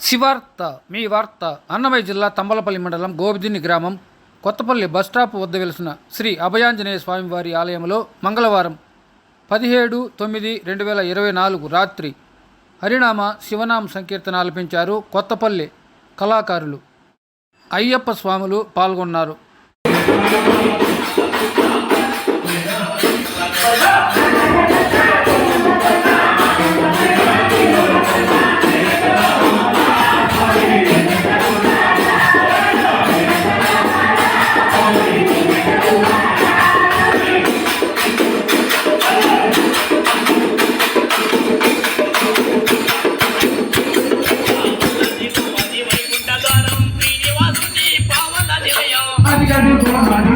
శివార్త మీ వార్త అన్నమయ్య జిల్లా తంబలపల్లి మండలం గోబిదిన్ని గ్రామం కొత్తపల్లి బస్టాప్ వద్ద వెలిసిన శ్రీ అభయాంజనేయ స్వామివారి ఆలయంలో మంగళవారం పదిహేడు తొమ్మిది రెండు వేల ఇరవై నాలుగు రాత్రి హరినామ శివనామ సంకీర్తన ఆలపించారు కొత్తపల్లి కళాకారులు. అయ్యప్ప స్వాములు పాల్గొన్నారు. Ada tulang.